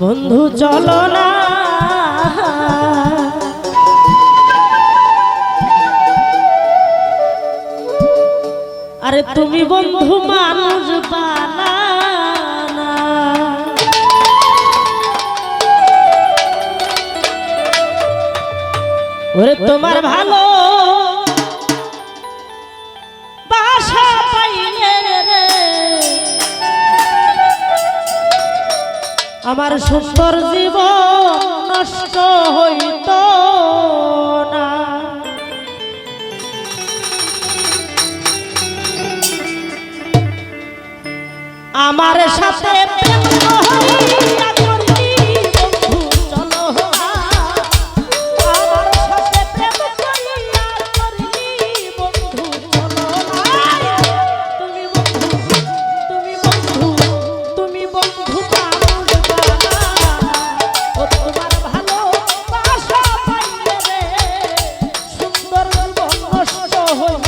বন্ধু চলো না। আরে তুমি বন্ধু মানুষ বানা তোমার ভালো আমার সুন্দর জীব নষ্ট হইত না। আমার সাথে প্রেম 问了吗？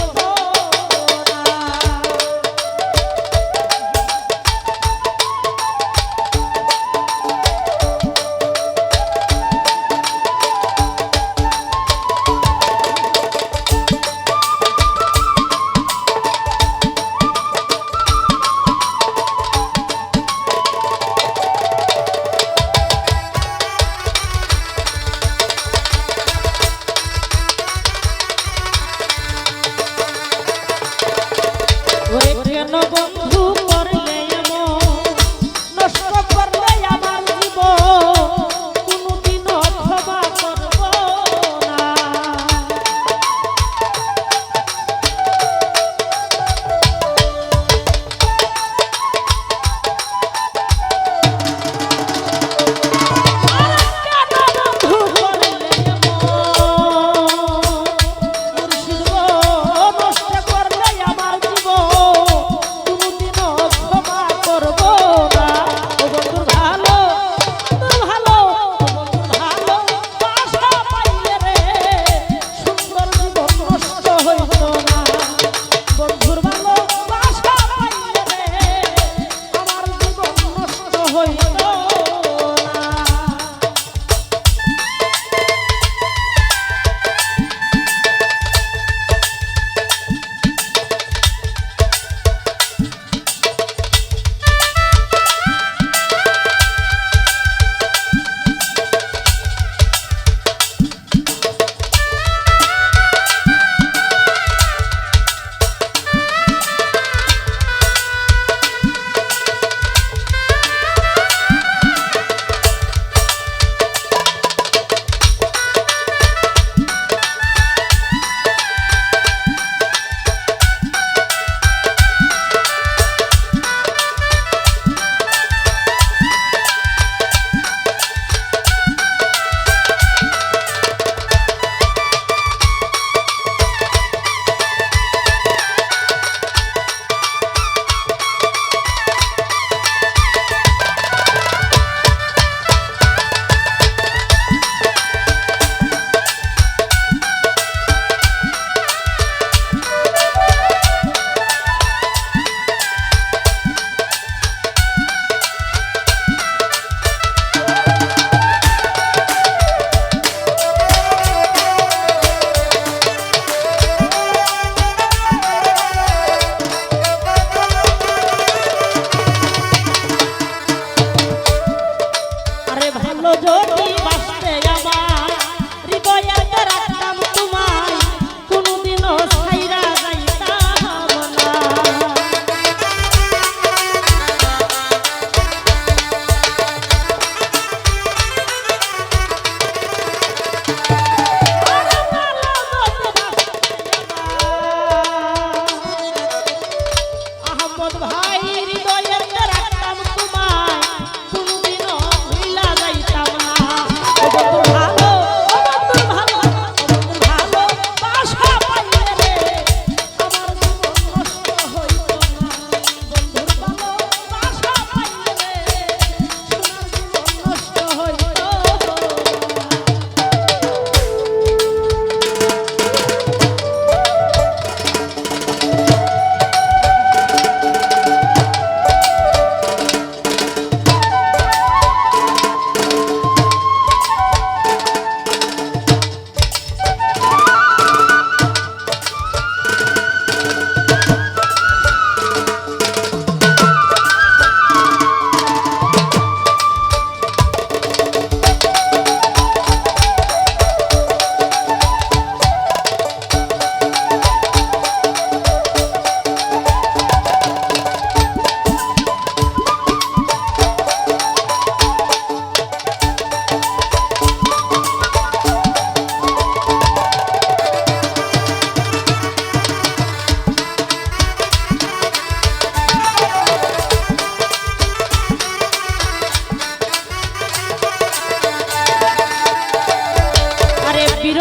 জটিল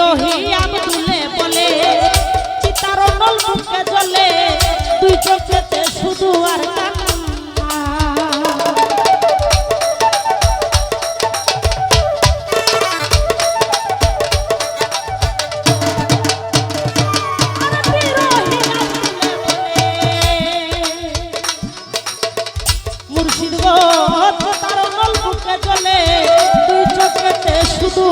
বিরোহী আবদুলে বলে, চিতার নলমুখে জ্বলে দুই চোখেতে শুধু আর মুর্শিদ গো, তার চোখেতে শুধু